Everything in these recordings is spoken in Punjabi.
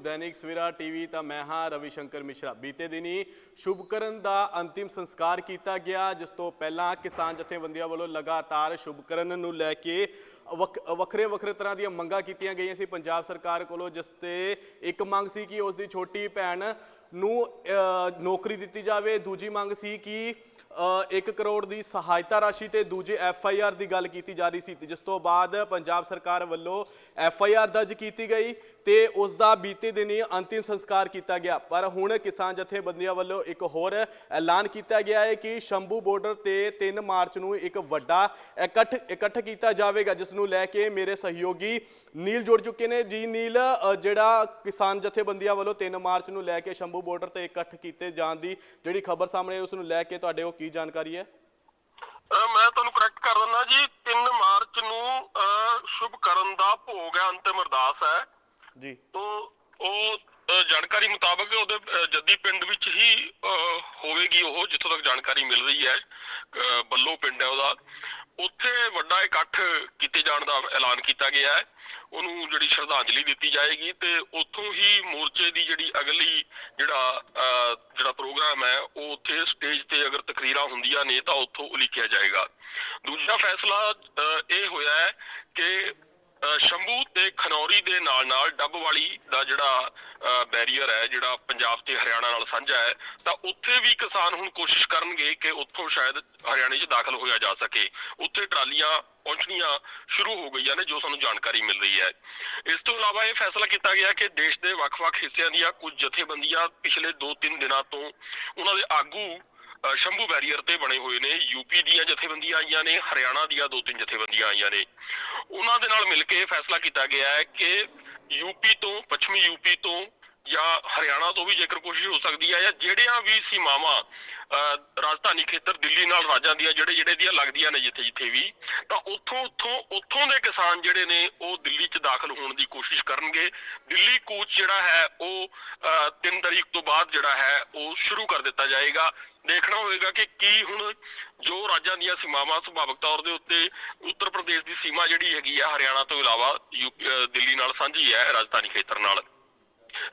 ਦੈਨਿਕ ਸਵੇਰਾ ਟੀਵੀ ਤਾਂ ਮੈਂ ਹਾਂ ਰਵੀ ਸ਼ੰਕਰ ਮਿਸ਼ਰਾ। ਬੀਤੇ ਦਿਨੀ ਸ਼ੁਭਕਰਨ ਦਾ ਅੰਤਿਮ ਸੰਸਕਾਰ ਕੀਤਾ ਗਿਆ, ਜਿਸ ਤੋਂ ਪਹਿਲਾਂ ਕਿਸਾਨ ਜਥੇਬੰਦੀਆਂ ਵੱਲੋਂ ਲਗਾਤਾਰ ਸ਼ੁਭਕਰਨ ਨੂੰ ਲੈ ਕੇ ਵੱਖ- ਵੱਖਰੇ ਵੱਖਰੇ ਤਰ੍ਹਾਂ ਦੀਆਂ ਮੰਗਾਂ ਕੀਤੀਆਂ ਗਈਆਂ ਸੀ। ਪੰਜਾਬ ਸਰਕਾਰ ਕੋਲੋਂ ਜਿਸ ਤੇ ਇੱਕ ਮੰਗ ਸੀ ਕਿ ਉਸ ਦੀ ਛੋਟੀ ਭੈਣ ਨੂੰ ਨੌਕਰੀ ਦਿੱਤੀ ਜਾਵੇ। ਦੂਜੀ ਮੰਗ ਸੀ ਕਿ 1 ਕਰੋੜ ਦੀ ਸਹਾਇਤਾ ਰਾਸ਼ੀ ਤੇ ਦੂਜੇ ਐਫ ਆਈ ਆਰ ਦੀ ਗੱਲ ਕੀਤੀ ਜਾ ਰਹੀ ਸੀ ਤੇ ਜਿਸ ਤੋਂ ਬਾਅਦ ਪੰਜਾਬ ਸਰਕਾਰ ਵੱਲੋਂ ਐਫ ਆਈ ਆਰ ਦਰਜ ਕੀਤੀ ਗਈ ਤੇ ਉਸ ਦਾ ਬੀਤੇ ਦਿਨੀ ਅੰਤਿਮ ਸੰਸਕਾਰ ਕੀਤਾ ਗਿਆ। ਪਰ ਹੁਣ ਕਿਸਾਨ ਜਥੇਬੰਦੀਆਂ ਵੱਲੋਂ ਇੱਕ ਹੋਰ ਐਲਾਨ ਕੀਤਾ ਗਿਆ ਹੈ ਕਿ ਸ਼ੰਭੂ ਬਾਰਡਰ ਤੇ 3 ਮਾਰਚ ਨੂੰ ਇੱਕ ਵੱਡਾ ਇਕੱਠ ਇਕੱਠ ਕੀਤਾ ਜਾਵੇਗਾ, ਜਿਸ ਨੂੰ ਲੈ ਕੇ ਮੇਰੇ ਸਹਿਯੋਗੀ ਨੀਲ ਜੁੜ ਚੁੱਕੇ ਨੇ। ਜੀ ਨੀਲ ਜਿਹੜਾ ਕਿਸਾਨ ਜਥੇਬੰਦੀਆਂ ਵੱਲੋਂ 3 ਮਾਰਚ ਨੂੰ ਲੈ ਕੇ ਸ਼ੰਭੂ ਬਾਰਡਰ ਤੇ ਇਕੱਠ ਕੀਤੇ ਜਾਣ ਦੀ ਜਿਹੜੀ ਖਬਰ ਸਾਹਮਣੇ ਆਈ, ਉਸ ਨੂੰ ਲੈ ਕੇ ਤੁਹਾਡੇ ਉਹ ਕੀ ਜਾਣਕਾਰੀ ਹੈ? ਮੈਂ ਤੁਹਾਨੂੰ ਕਰੈਕਟ ਕਰ ਦਿੰਦਾ ਜੀ 3 ਮਾਰਚ ਨੂੰ ਸ਼ੁਭ ਕਰਨ ਦਾ ਭੋਗ ਹੈ ਅੰਤਿਮ ਅਰਦਾਸ ਹੈ। ਜੀ। ਤੋ ਉਹ ਜਾਣਕਾਰੀ ਮੁਤਾਬਕ ਉਹਦੇ ਜੱਦੀ ਪਿੰਡ ਵਿੱਚ ਹੀ ਹੋਵੇਗੀ ਉਹ ਜਿੱਥੋਂ ਤੱਕ ਜਾਣਕਾਰੀ ਮਿਲ ਰਹੀ ਹੈ। ਬੱਲੋ ਪਿੰਡ ਹੈ ਉਹਦਾ। ਉੱਥੇ ਵੱਡਾ ਇਕੱਠ ਕੀਤੇ ਜਾਣ ਦਾ ਐਲਾਨ ਕੀਤਾ ਗਿਆ ਹੈ। ਉਹਨੂੰ ਜਿਹੜੀ ਸ਼ਰਧਾਂਜਲੀ ਦਿੱਤੀ ਜਾਏਗੀ ਤੇ ਉੱਥੋਂ ਹੀ ਮੋਰਚੇ ਦੀ ਜਿਹੜੀ ਅਗਲੀ ਜਿਹੜਾ ਅਹ, ਜਿਹੜਾ ਪ੍ਰੋਗਰਾਮ ਹੈ ਉਹ ਉੱਥੇ ਸਟੇਜ ਤੇ ਅਗਰ ਤਕਰੀਰਾਂ ਹੁੰਦੀਆਂ ਨੇ ਤਾਂ ਉੱਥੋਂ ਉਲੀਕਿਆ ਜਾਏਗਾ। ਦੂਜਾ ਫੈਸਲਾ ਅਹ, ਇਹ ਹੋਇਆ ਹੈ ਕਿ ਸ਼ੰਭੂ ਤੇ ਖਨੌਰੀ ਦੇ ਨਾਲ ਨਾਲ ਡੱਬਵਾਲੀ ਦਾ ਜਿਹੜਾ ਬੈਰੀਅਰ ਹੈ ਜਿਹੜਾ ਪੰਜਾਬ ਤੇ ਹਰਿਆਣਾ ਨਾਲ ਸਾਂਝਾ ਹੈ ਤਾਂ ਉੱਥੇ ਵੀ ਕਿਸਾਨ ਹੁਣ ਕੋਸ਼ਿਸ਼ ਕਰਨਗੇ ਕਿ ਉੱਥੋਂ ਸ਼ਾਇਦ ਹਰਿਆਣੇ 'ਚ ਦਾਖਲ ਹੋਇਆ ਜਾ ਸਕੇ। ਉੱਥੇ ਟਰਾਲੀਆਂ ਪਹੁੰਚਣੀਆਂ ਸ਼ੁਰੂ ਹੋ ਗਈਆਂ ਨੇ ਜੋ ਸਾਨੂੰ ਜਾਣਕਾਰੀ ਮਿਲ ਰਹੀ ਹੈ। ਇਸ ਤੋਂ ਇਲਾਵਾ ਇਹ ਫੈਸਲਾ ਕੀਤਾ ਗਿਆ ਕਿ ਦੇਸ਼ ਦੇ ਵੱਖ-ਵੱਖ ਹਿੱਸਿਆਂ ਦੀਆਂ ਕੁਝ ਜਥੇਬੰਦੀਆਂ ਪਿਛਲੇ 2-3 ਦਿਨਾਂ ਤੋਂ ਉਹਨਾਂ ਦੇ ਆਗੂ ਅ, ਸ਼ੰਭੂ ਬੈਰੀਅਰ ਤੇ ਬਣੇ ਹੋਏ ਨੇ। ਯੂਪੀ ਦੀਆਂ ਜਥੇਬੰਦੀਆਂ ਆਈਆਂ ਨੇ ਹਰਿਆਣਾ ਦੀਆਂ ਦੋ ਤਿੰਨ ਜਥੇਬੰਦੀਆਂ ਆਈਆਂ ਨੇ। ਉਹਨਾਂ ਦੇ ਨਾਲ ਮਿਲ ਕੇ ਇਹ ਫੈਸਲਾ ਕੀਤਾ ਗਿਆ ਹੈ ਕਿ ਯੂਪੀ ਤੋਂ, ਪੱਛਮੀ ਯੂਪੀ ਤੋਂ ਜਾਂ ਹਰਿਆਣਾ ਤੋਂ ਵੀ ਜੇਕਰ ਕੋਸ਼ਿਸ਼ ਹੋ ਸਕਦੀ ਹੈ ਜਾਂ ਜਿਹੜੀਆਂ ਵੀ ਸੀਮਾਵਾਂ ਅ, ਰਾਜਧਾਨੀ ਖੇਤਰ ਦਿੱਲੀ ਨਾਲ ਰਾਜਾਂ ਦੀਆਂ ਜਿਹੜੇ ਜਿਹੜੇ ਦੀਆਂ ਲੱਗਦੀਆਂ ਨੇ ਜਿੱਥੇ ਜਿੱਥੇ ਵੀ ਤਾਂ ਉੱਥੋਂ ਉੱਥੋਂ ਉੱਥੋਂ ਦੇ ਕਿਸਾਨ ਜਿਹੜੇ ਨੇ ਉਹ ਦਿੱਲੀ 'ਚ ਦਾਖਲ ਹੋਣ ਦੀ ਕੋਸ਼ਿਸ਼ ਕਰਨਗੇ। ਦਿੱਲੀ ਕੂਚ ਜਿਹੜਾ ਹੈ ਉਹ 3 ਤਰੀਕ ਤੋਂ ਬਾਅਦ ਜਿਹੜਾ ਹੈ ਉਹ ਸ਼ੁਰੂ ਕਰ ਦਿੱਤਾ ਜਾਏਗਾ। ਦੇਖਣਾ ਹੋਵੇਗਾ ਕਿ ਕੀ ਹੁਣ ਜੋ ਰਾਜਾਂ ਦੀਆਂ ਸੀਮਾਵਾਂ ਸੁਭਾਵਿਕ ਤੌਰ ਦੇ ਉੱਤੇ ਉੱਤਰ ਪ੍ਰਦੇਸ਼ ਦੀ ਸੀਮਾ ਜਿਹੜੀ ਹੈਗੀ ਆ ਹਰਿਆਣਾ ਤੋਂ ਇਲਾਵਾ ਯੂਪੀ ਦਿੱਲੀ ਨਾਲ ਸਾਂਝੀ ਹੈ ਰਾਜਧਾਨੀ ਖੇਤਰ ਨਾਲ।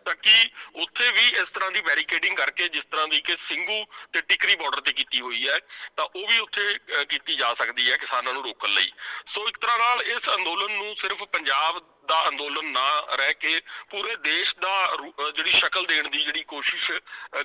ਤਾਂ ਕਿ ਉੱਥੇ ਵੀ ਇਸ ਤਰ੍ਹਾਂ ਦੀ ਬੈਰੀਕੇਡਿੰਗ ਕਰਕੇ ਜਿਸ ਤਰ੍ਹਾਂ ਦੀ ਕਿ ਸਿੰਘੂ ਤੇ ਟਿਕਰੀ ਬਾਰਡਰ ਤੇ ਕੀਤੀ ਹੋਈ ਹੈ ਤਾਂ ਉਹ ਵੀ ਉੱਥੇ ਅ, ਕੀਤੀ ਜਾ ਸਕਦੀ ਹੈ ਕਿਸਾਨਾਂ ਨੂੰ ਰੋਕਣ ਲਈ। ਸੋ ਇੱਕ ਤਰ੍ਹਾਂ ਨਾਲ ਇਸ ਅੰਦੋਲਨ ਨੂੰ ਸਿਰਫ ਪੰਜਾਬ ਦਾ ਅੰਦੋਲਨ ਨਾ ਰਹਿ ਕੇ ਪੂਰੇ ਦੇਸ਼ ਦਾ ਜਿਹੜੀ ਸ਼ਕਲ ਦੇਣ ਦੀ ਜਿਹੜੀ ਕੋਸ਼ਿਸ਼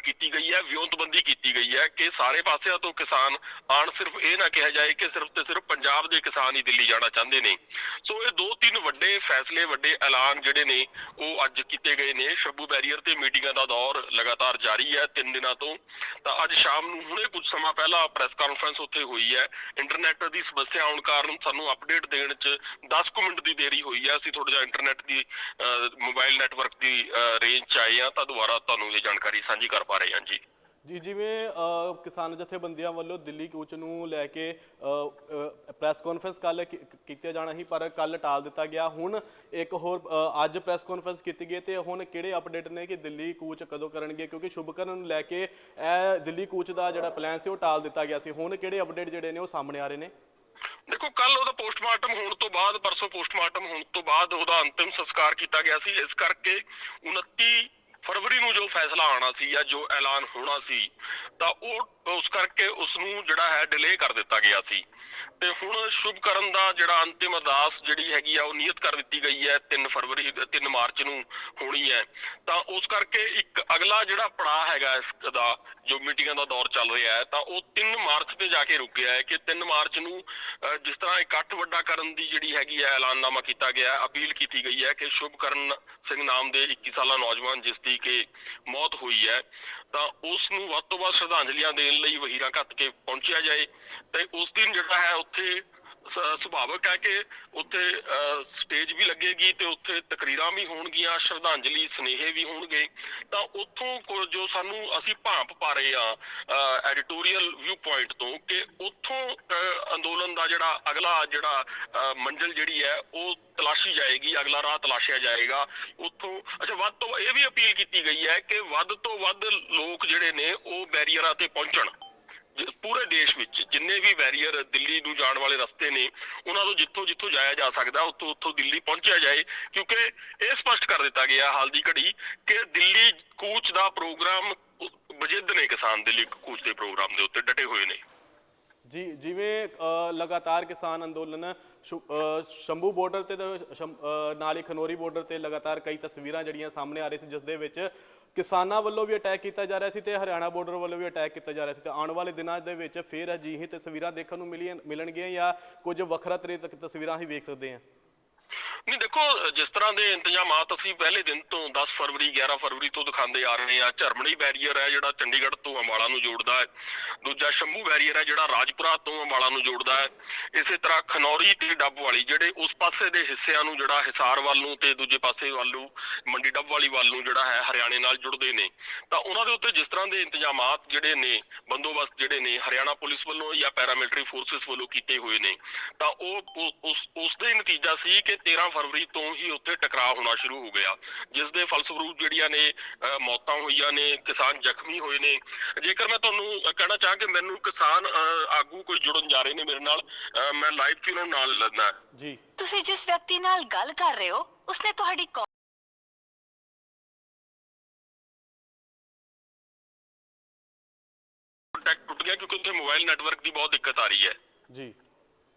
ਕੀਤੀ ਗਈ ਹੈ, ਵਿਉਂਤਬੰਦੀ ਕੀਤੀ ਗਈ ਹੈ ਕਿ ਸਾਰੇ ਪਾਸਿਆਂ ਤੋਂ ਕਿਸਾਨ ਆਣ ਸਿਰਫ ਇਹ ਨਾ ਕਿਹਾ ਜਾਏ ਕਿ ਸਿਰਫ ਤੇ ਸਿਰਫ ਪੰਜਾਬ ਦੇ ਕਿਸਾਨ ਹੀ ਦਿੱਲੀ ਜਾਣਾ ਚਾਹੁੰਦੇ ਨੇ। ਸੋ ਇਹ ਦੋ ਤਿੰਨ ਵੱਡੇ ਫੈਸਲੇ, ਵੱਡੇ ਐਲਾਨ ਜਿਹੜੇ ਨੇ, ਉਹ ਅੱਜ ਕੀਤੇ ਗਏ ਨੇ। ਸ਼ੰਭੂ ਬੈਰੀਅਰ ਤੇ ਮੀਟਿੰਗਾਂ ਦਾ ਦੌਰ ਲਗਾਤਾਰ ਜਾਰੀ ਹੈ ਤਿੰਨ ਦਿਨਾਂ ਤੋਂ। ਤਾਂ ਅੱਜ ਸ਼ਾਮ ਨੂੰ ਹੁਣੇ ਕੁਝ ਸਮਾਂ ਪਹਿਲਾਂ ਪ੍ਰੈਸ ਕਾਨਫਰੰਸ ਉੱਥੇ ਹੋਈ ਹੈ। ਇੰਟਰਨੈਟ ਦੀ ਸਮੱਸਿਆ ਆਉਣ ਕਾਰਨ ਸਾਨੂੰ ਅਪਡੇਟ ਦੇਣ 'ਚ 10 ਕੁ ਮਿੰਟ ਦੀ ਦੇਰੀ ਹੋਈ ਹੈ। ਅਸੀਂ ਤੁਹਾਡੇ ਜਿਹਾ ਇੰਟਰਨੈਟ ਦੀ ਮੋਬਾਈਲ ਨੈਟਵਰਕ ਦੀ ਰੇਂਜ 'ਚ ਆਏ ਆ ਤਾਂ ਦੁਬਾਰਾ ਤੁਹਾਨੂੰ ਇਹ ਜਾਣਕਾਰੀ ਸਾਂਝੀ ਕਰ ਪਾ ਰਹੇ ਹਾਂ ਜੀ। ਜੀ, ਜਿਵੇਂ ਕਿਸਾਨ ਜਥੇਬੰਦੀਆਂ ਵੱਲੋਂ ਦਿੱਲੀ ਕੂਚ ਨੂੰ ਲੈ ਕੇ ਪ੍ਰੈਸ ਕਾਨਫਰੰਸ ਕੱਲ ਕੀਤਾ ਜਾਣਾ ਸੀ, ਪਰ ਕੱਲ ਟਾਲ ਦਿੱਤਾ ਗਿਆ। ਹੁਣ ਇੱਕ ਹੋਰ ਅੱਜ ਪ੍ਰੈਸ ਕਾਨਫਰੰਸ ਕੀਤੀ ਗਈ ਤੇ ਹੁਣ ਕਿਹੜੇ ਅਪਡੇਟ ਨੇ ਕਿ ਦਿੱਲੀ ਕੂਚ ਕਦੋਂ ਕਰਨਗੇ? ਕਿਉਂਕਿ ਸ਼ੁਭਕਰਨ ਨੂੰ ਲੈ ਕੇ, ਇਹ ਦਿੱਲੀ ਕੂਚ ਦਾ ਜਿਹੜਾ ਪਲਾਨ ਸੀ, ਉਹ ਟਾਲ ਦਿੱਤਾ ਗਿਆ ਸੀ। ਹੁਣ ਕਿਹੜੇ ਅਪਡੇਟ ਜਿਹੜੇ ਨੇ, ਉਹ ਸਾਹਮਣੇ ਆ ਰਹੇ ਨੇ? ਦੇਖੋ ਕੱਲ ਉਹਦਾ ਪੋਸਟਮਾਰਟਮ ਹੋਣ ਤੋਂ ਬਾਅਦ, ਪਰਸੋਂ ਪੋਸਟਮਾਰਟਮ ਹੋਣ ਤੋਂ ਬਾਅਦ ਉਹਦਾ ਅੰਤਿਮ ਸੰਸਕਾਰ ਕੀਤਾ ਗਿਆ ਸੀ। ਇਸ ਕਰਕੇ 29 ਫਰਵਰੀ ਨੂੰ ਜੋ ਫੈਸਲਾ ਆਣਾ ਸੀ ਜਾਂ ਜੋ ਐਲਾਨ ਹੋਣਾ ਸੀ, ਤਾਂ ਉਹ ਉਸ ਕਰਕੇ ਉਸ ਨੂੰ ਜਿਹੜਾ ਹੈ ਡਿਲੇ ਕਰ ਦਿੱਤਾ ਗਿਆ ਸੀ। ਤੇ ਹੁਣ ਸ਼ੁਭ ਕਰਨ ਦਾ ਜਿਹੜਾ ਅੰਤਿਮ ਅਰਦਾਸ ਜਿਹੜੀ ਹੈਗੀ ਆ, ਉਹ ਨਿਯਤ ਕਰ ਦਿੱਤੀ ਗਈ ਹੈ 3 ਫਰਵਰੀ 3 ਮਾਰਚ ਨੂੰ ਹੋਣੀ ਹੈ। ਤਾਂ ਉਸ ਕਰਕੇ ਇੱਕ ਅਗਲਾ ਜਿਹੜਾ ਪੜਾਅ ਹੈਗਾ ਇਸ ਦਾ, ਜੋ ਮੀਟਿੰਗਾਂ ਦਾ ਦੌਰ ਚੱਲ ਰਿਹਾ ਹੈ, ਤਾਂ ਉਹ 3 ਮਾਰਚ ਤੇ ਜਾ ਕੇ ਰੁਕਿਆ ਹੈ ਕਿ 3 ਮਾਰਚ ਨੂੰ ਜਿਸ ਤਰ੍ਹਾਂ ਇਕੱਠ ਵੱਡਾ ਕਰਨ ਦੀ ਜਿਹੜੀ ਹੈਗੀ ਹੈ ਐਲਾਨਨਾਮਾ ਕੀਤਾ ਗਿਆ ਅਪੀਲ ਕੀਤੀ ਗਈ ਹੈ ਕਿ ਸ਼ੁਭਕਰਨ ਸਿੰਘ ਨਾਮ ਦੇ 21 ਸਾਲਾ ਨੌਜਵਾਨ ਜਿਸ ਦੀ ਕਿ ਮੌਤ ਹੋਈ ਹੈ, ਤਾਂ ਉਸ ਨੂੰ ਵੱਧ ਤੋਂ ਵੱਧ ਸ਼ਰਧਾਂਜਲੀਆਂ ਦੇ ਦੇਣ ਲਈ ਵਹੀਰਾ ਘੱਤ ਕੇ ਪਹੁੰਚਿਆ ਜਾਏ ਤੇ ਉਸ ਦਿਨ ਜਿਹੜਾ ਹੈ ਉੱਥੇ ਸੁਭਾਵਕ ਹੈ ਕਿ ਉੱਥੇ ਸਟੇਜ ਵੀ ਲੱਗੇਗੀ ਤੇ ਉੱਥੇ ਤਕਰੀਰਾਂ ਵੀ ਹੋਣਗੀਆਂ ਸ਼ਰਧਾਂਜਲੀ ਸਨੇਹੇ ਵੀ ਹੋਣਗੇ। ਤਾਂ ਉੱਥੋਂ ਕੋ- ਜੋ ਸਾਨੂੰ ਅਸੀਂ ਭਾਂਪ ਪਾ ਰਹੇ ਆ ਐਡੀਟੋਰੀਅਲ ਵਿਊ ਪੁਆਇੰਟ ਤੋਂ ਕਿ ਉੱਥੋਂ ਅੰਦੋਲਨ ਦਾ ਜਿਹੜਾ ਅਗਲਾ ਜਿਹੜਾ ਅ, ਮੰਜ਼ਿਲ ਜਿਹੜੀ ਹੈ ਉਹ ਤਲਾਸ਼ੀ ਜਾਏਗੀ ਅਗਲਾ ਰਾਹ ਤਲਾਸ਼ਿਆ ਜਾਏਗਾ ਉੱਥੋਂ। ਅੱਛਾ ਵੱਧ ਤੋਂ ਇਹ ਵੀ ਅਪੀਲ ਕੀਤੀ ਗਈ ਹੈ ਕਿ ਵੱਧ ਤੋਂ ਵੱਧ ਲੋਕ ਜਿਹੜੇ ਨੇ ਉਹ ਬੈਰੀਅਰਾਂ ਤੇ ਪਹੁੰਚਣ। ਪੂਰੇ ਦੇਸ਼ ਵਿੱਚ ਜਿੰਨੇ ਵੀ ਬੈਰੀਅਰ ਦਿੱਲੀ ਨੂੰ ਜਾਣ ਵਾਲੇ ਰਸਤੇ ਨੇ, ਉਹਨਾਂ ਤੋਂ ਜਿੱਥੋਂ ਜਿੱਥੋਂ ਜਾਇਆ ਜਾ ਸਕਦਾ, ਉੱਥੋਂ ਉੱਥੋਂ ਦਿੱਲੀ ਪਹੁੰਚਿਆ ਜਾਏ, ਕਿਉਂਕਿ ਇਹ ਸਪਸ਼ਟ ਕਰ ਦਿੱਤਾ ਗਿਆ ਹਾਲ ਦੀ ਘੜੀ ਕਿ ਦਿੱਲੀ ਕੂਚ ਦਾ ਪ੍ਰੋਗਰਾਮ ਬਜਿੱਦ ਨੇ ਕਿਸਾਨ ਦਿੱਲੀ ਕੂਚ ਦੇ ਪ੍ਰੋਗਰਾਮ ਦੇ ਉੱਤੇ ਡਟੇ ਹੋਏ ਨੇ। ਜੀ, ਜਿਵੇਂ ਲਗਾਤਾਰ ਕਿਸਾਨ ਅੰਦੋਲਨ ਸ਼ੁ- ਸ਼ੰਭੂ ਬਾਰਡਰ ਤੇ ਨਾਲ ਹੀ ਖਨੋਰੀ ਬਾਰਡਰ ਤੇ ਲਗਾਤਾਰ ਕਈ ਤਸਵੀਰਾਂ ਜਿਹੜੀਆਂ ਸਾਹਮਣੇ ਆ ਰਹੀ ਸੀ, ਜਿਸ ਦੇ ਵਿੱਚ ਕਿਸਾਨਾਂ ਵੱਲੋਂ ਵੀ ਅਟੈਕ ਕੀਤਾ ਜਾ ਰਿਹਾ ਸੀ ਤੇ ਹਰਿਆਣਾ ਬਾਰਡਰ ਵੱਲੋਂ ਵੀ ਅਟੈਕ ਕੀਤਾ ਜਾ ਰਿਹਾ ਸੀ ਤੇ ਆਉਣ ਵਾਲੇ ਦਿਨਾਂ ਦੇ ਵਿੱਚ ਫਿਰ ਅਜਿਹੀ ਤਸਵੀਰਾਂ ਦੇਖਣ ਨੂੰ ਮਿਲੀਆਂ ਮਿਲਣਗੀਆਂ ਜਾਂ ਕੁਝ ਵੱਖਰਾ ਤਰੀਕੇ ਤੱਕ ਤਸਵੀਰਾਂ ਹੀ ਵੇਖ ਸਕਦੇ ਹਾਂ। ਨਹੀਂ, ਦੇਖੋ, ਜਿਸ ਤਰ੍ਹਾਂ ਦੇ ਇੰਤਜ਼ਾਮਾਤ ਅਸੀਂ ਪਹਿਲੇ ਦਿਨ ਤੋਂ 10 ਫਰਵਰੀ 11 ਫਰਵਰੀ ਤੋਂ ਦਿਖਾਉਂਦੇ ਆ ਰਹੇ ਆ ਝਰਮਣੀ ਬੈਰੀਅਰ ਹੈ ਜਿਹੜਾ ਚੰਡੀਗੜ੍ਹ ਤੋਂ ਅੰਬਾਲਾ ਨੂੰ ਜੋੜਦਾ ਹੈ। ਦੂਜਾ ਸ਼ੰਭੂ ਬੈਰੀਅਰ ਹੈ ਜਿਹੜਾ ਰਾਜਪੁਰਾ ਤੋਂ ਅੰਬਾਲਾ ਨੂੰ ਜੋੜਦਾ ਹੈ। ਇਸੇ ਤਰ੍ਹਾਂ ਖਨੌਰੀ ਤੇ ਡੱਬ ਵਾਲੀ ਜਿਹੜੇ ਉਸ ਪਾਸੇ ਦੇ ਹਿੱਸਿਆਂ ਨੂੰ ਜਿਹੜਾ ਹਿਸਾਰ ਵੱਲ ਨੂੰ ਤੇ ਦੂਜੇ ਪਾਸੇ ਵੱਲ ਨੂੰ, ਮੰਡੀ ਡੱਬ ਵਾਲੀ ਵੱਲ ਨੂੰ ਜਿਹੜਾ ਹੈ, ਹਰਿਆਣੇ ਨਾਲ ਜੁੜਦੇ ਨੇ। ਤਾਂ ਉਹਨਾਂ ਦੇ ਉੱਤੇ ਜਿਸ ਤਰ੍ਹਾਂ ਦੇ ਇੰਤਜ਼ਾਮਾਤ ਜਿਹੜੇ ਨੇ, ਬੰਦੋਬਸਤ ਜਿਹੜੇ ਨੇ, ਹਰਿਆਣਾ ਪੁਲਿਸ ਵੱਲੋਂ ਜਾਂ ਪੈਰਾਮਿਲਟਰੀ ਫੋਰਸਸ ਵੱਲੋਂ ਕੀਤੇ ਹੋਏ ਨੇ, ਤਾਂ ਉਹ, ਉਹ- ਉਸ ਉਸ ਦਾ ਨਤੀਜਾ ਸੀ ਕਿ 13 ਫਰਵਰੀ ਤੋਂ ਹੀ ਉੱਥੇ ਟਕਰਾਅ ਹੋਣਾ ਸ਼ੁਰੂ ਹੋ ਗਿਆ ਜਿਸ ਦੇ ਫਲਸਰੂਪ ਜਿਹੜੀਆਂ ਨੇ ਮੌਤਾਂ ਹੋਈਆਂ ਨੇ ਕਿਸਾਨ ਜ਼ਖਮੀ ਹੋਏ ਨੇ। ਜੇਕਰ ਮੈਂ ਤੁਹਾਨੂੰ ਕਹਿਣਾ ਚਾਹਾਂ ਕਿ ਮੈਨੂੰ ਕਿਸਾਨ ਆਗੂ ਕੋਈ ਜੁੜਨ ਜਾ ਰਹੇ ਨੇ ਮੇਰੇ ਨਾਲ ਮੈਂ ਲਾਈਵ ਚ ਉਹਨਾਂ ਨਾਲ ਲੈਣਾ ਜੀ। ਤੁਸੀਂ ਜਿਸ ਵਿਅਕਤੀ ਨਾਲ ਗੱਲ ਕਰ ਰਹੇ ਹੋ ਉਸਨੇ ਤੁਹਾਡੀ ਕੰਟੈਕਟ ਟੁੱਟ ਗਿਆ ਕਿਉਂਕਿ ਉੱਥੇ ਮੋਬਾਈਲ ਨੈਟਵਰਕ ਦੀ ਬਹੁਤ ਦਿੱਕਤ ਆ ਰਹੀ ਹੈ। ਜੀ।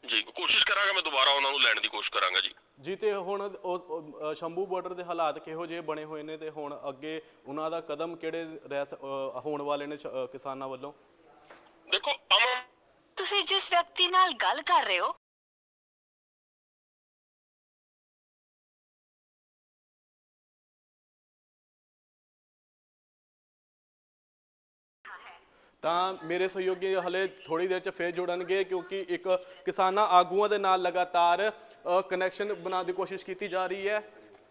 ਜੀ ਕੋਸ਼ਿਸ਼ ਕਰਾਂਗਾ ਮੈਂ ਦੁਬਾਰਾ ਉਹਨਾਂ ਨੂੰ ਲੈਣ ਦੀ ਕੋਸ਼ਿਸ਼ ਕਰਾਂਗਾ ਜੀ। ਜੀ ਤੇ ਹੁਣ ਉਹ- ਉਹ, ਅ, ਸ਼ੰਭੂ ਬਾਰਡਰ ਦੇ ਹਾਲਾਤ ਕਿਹੋ ਜਿਹੇ ਬਣੇ ਹੋਏ ਨੇ ਤੇ ਹੁਣ ਅੱਗੇ ਉਹਨਾਂ ਦਾ ਕਦਮ ਕਿਹੜੇ ਰਹਿ ਸ- ਅ, ਹੋਣ ਵਾਲੇ ਨੇ ਸ਼- ਅ, ਕਿਸਾਨਾਂ ਵੱਲੋਂ? ਦੇਖੋ ਅਮਨ ਤੁਸੀਂ ਜਿਸ ਵਿਅਕਤੀ ਨਾਲ ਗੱਲ ਕਰ ਰਹੇ ਹੋ ਤਾਂ ਮੇਰੇ ਸਹਿਯੋਗੀ ਹਲੇ ਥੋੜੀ ਦੇਰ ਚ ਫੇਰ ਜੁੜਨਗੇ ਕਿਉਂਕਿ ਇੱਕ ਕਿਸਾਨਾਂ ਆਗੂਆਂ ਦੇ ਨਾਲ ਲਗਾਤਾਰ ਕਨੈਕਸ਼ਨ ਬਣਾਉਣ ਦੀ ਕੋਸ਼ਿਸ਼ ਕੀਤੀ ਜਾ ਰਹੀ ਹੈ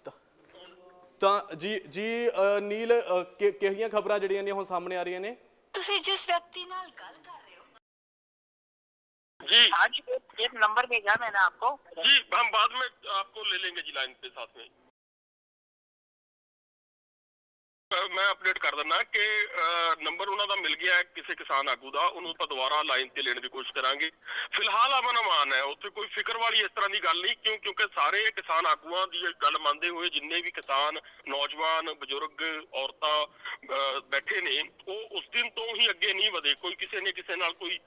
ਤਾਂ- ਤਾਂ ਜੀ ਜੀ ਅ, ਨੀਲ ਅ, ਕਿ- ਕਿਹੜੀਆਂ ਖਬਰਾਂ ਜਿਹੜੀਆਂ ਨੇ ਹੁਣ ਸਾਹਮਣੇ ਆ ਰਹੀਆਂ ਨੇ ਤੁਸੀਂ ਜਿਸ ਵਿਅਕਤੀ ਨਾਲ ਗੱਲ ਕਰ ਰਹੇ ਹੋ जी हाँ जी एक, एक नंबर भेजा मैंने आपको जी हम बाद में आपको ले लेंगे जी लाइन पे साथ में ਮੈਂ ਅਪਡੇਟ ਕਰ ਦਿੰਦਾ ਕਿ ਨੰਬਰ ਉਹਨਾਂ ਦਾ ਮਿਲ ਗਿਆ ਕਿਸੇ ਕਿਸਾਨ ਆਗੂ ਦਾ, ਉਹਨੂੰ ਆਪਾਂ ਦੁਬਾਰਾ ਲਾਈਨ ਤੇ ਲੈਣ ਦੀ ਕੋਸ਼ਿਸ਼ ਕਰਾਂਗੇ। ਫਿਲਹਾਲ ਅਮਨ ਅਮਾਨ ਹੈ, ਉੱਥੇ ਕੋਈ ਫਿਕਰ ਵਾਲੀ ਇਸ ਤਰ੍ਹਾਂ ਦੀ ਗੱਲ ਨਹੀਂ, ਕਿਉਂ, ਕਿਉਂਕਿ ਸਾਰੇ ਕਿਸਾਨ ਆਗੂਆਂ ਦੀ ਗੱਲ ਮੰਨਦੇ ਹੋਏ ਜਿੰਨੇ ਵੀ ਕਿਸਾਨ, ਨੌਜਵਾਨ, ਬਜ਼ੁਰਗ, ਔਰਤਾਂ ਬੈਠੇ ਨੇ, ਉਹ ਉਸ ਦਿਨ ਤੋਂ ਹੀ ਅੱਗੇ ਨਹੀਂ ਵਧੇ। ਕੋਈ ਕਿਸੇ ਨੇ ਕਿਸੇ ਨਾਲ ਕੋਈ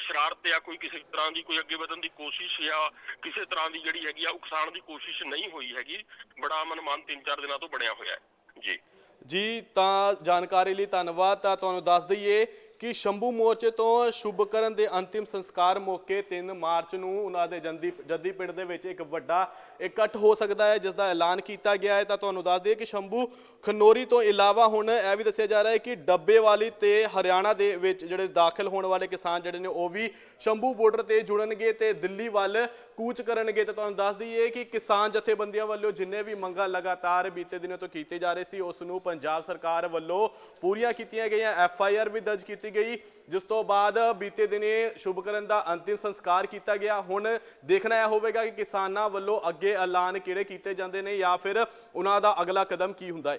ਸ਼ਰਾਰਤ ਜਾਂ ਕੋਈ ਕਿਸੇ ਤਰ੍ਹਾਂ ਦੀ ਕੋਈ ਅੱਗੇ ਵਧਣ ਦੀ ਕੋਸ਼ਿਸ਼ ਜਾਂ ਕਿਸੇ ਤਰ੍ਹਾਂ ਦੀ ਜਿਹੜੀ ਹੈਗੀ ਆ ਉਕਸਾਣ ਦੀ ਕੋਸ਼ਿਸ਼ ਨਹੀਂ ਹੋਈ ਹੈਗੀ। ਬੜਾ ਅਮਨ ਅਮਾਨ ਤਿੰਨ ਚਾਰ ਦਿਨਾਂ ਤੋਂ ਬਣਿਆ ਹੋਇਆ ਹੈ। ਜੀ। ਜੀ ਤਾਂ ਜਾਣਕਾਰੀ ਲਈ ਧੰਨਵਾਦ ਤਾਂ ਤੁਹਾਨੂੰ ਦੱਸ ਦਈਏ ਕਿ ਸ਼ੰਭੂ ਮੋਰਚੇ ਤੋਂ ਸ਼ੁਭਕਰਨ ਦੇ ਅੰਤਿਮ ਸੰਸਕਾਰ ਮੌਕੇ 3 ਮਾਰਚ ਨੂੰ ਉਹਨਾਂ ਦੇ ਜੰਦੀ, ਜੱਦੀ ਪਿੰਡ ਦੇ ਵਿੱਚ ਇੱਕ ਵੱਡਾ ਇਕੱਠ ਹੋ ਸਕਦਾ ਹੈ ਜਿਸ ਦਾ ਐਲਾਨ ਕੀਤਾ ਗਿਆ ਹੈ। ਤਾਂ ਤੁਹਾਨੂੰ ਦੱਸ ਦਈਏ ਕਿ ਸ਼ੰਭੂ ਖਨੋਰੀ ਤੋਂ ਇਲਾਵਾ ਹੁਣ ਇਹ ਵੀ ਦੱਸਿਆ ਜਾ ਰਿਹਾ ਹੈ ਕਿ ਡੱਬੇਵਾਲੀ ਤੇ ਹਰਿਆਣਾ ਦੇ ਵਿੱਚ ਜਿਹੜੇ ਦਾਖਲ ਹੋਣ ਵਾਲੇ ਕਿਸਾਨ ਜਿਹੜੇ ਨੇ, ਉਹ ਵੀ ਸ਼ੰਭੂ ਬਾਰਡਰ ਤੇ ਜੁੜਨਗੇ ਤੇ ਦਿੱਲੀ ਵੱਲ ਕੂਚ ਕਰਨਗੇ। ਤਾਂ ਤੁਹਾਨੂੰ ਦੱਸ ਦਈਏ ਕਿ ਕਿਸਾਨ ਜਥੇਬੰਦੀਆਂ ਵੱਲੋਂ ਜਿੰਨੇ ਵੀ ਮੰਗਾਂ ਲਗਾਤਾਰ ਬੀਤੇ ਦਿਨਾਂ ਤੋਂ ਕੀਤੇ ਜਾ ਰਹੇ ਸੀ, ਉਸ ਨੂੰ ਪੰਜਾਬ ਸਰਕਾਰ ਵੱਲੋਂ ਪੂਰੀਆਂ ਕੀਤੀਆਂ ਗਈਆਂ। ਐਫ ਆਈ ਆਰ ਵੀ ਦਰਜ ਕੀਤੀ ਕੀਤੀ ਗਈ, ਜਿਸ ਤੋਂ ਬਾਅਦ ਬੀਤੇ ਦਿਨੇ ਸ਼ੁਭਕਰਨ ਦਾ ਅੰਤਿਮ ਸੰਸਕਾਰ ਕੀਤਾ ਗਿਆ। ਹੁਣ ਦੇਖਣਾ ਇਹ ਹੋਵੇਗਾ ਕਿ ਕਿਸਾਨਾਂ ਵੱਲੋਂ ਅੱਗੇ ਐਲਾਨ ਕਿਹੜੇ ਕੀਤੇ ਜਾਂਦੇ ਨੇ ਜਾਂ ਫਿਰ ਉਹਨਾਂ ਦਾ ਅਗਲਾ ਕਦਮ ਕੀ ਹੁੰਦਾ ਹੈ।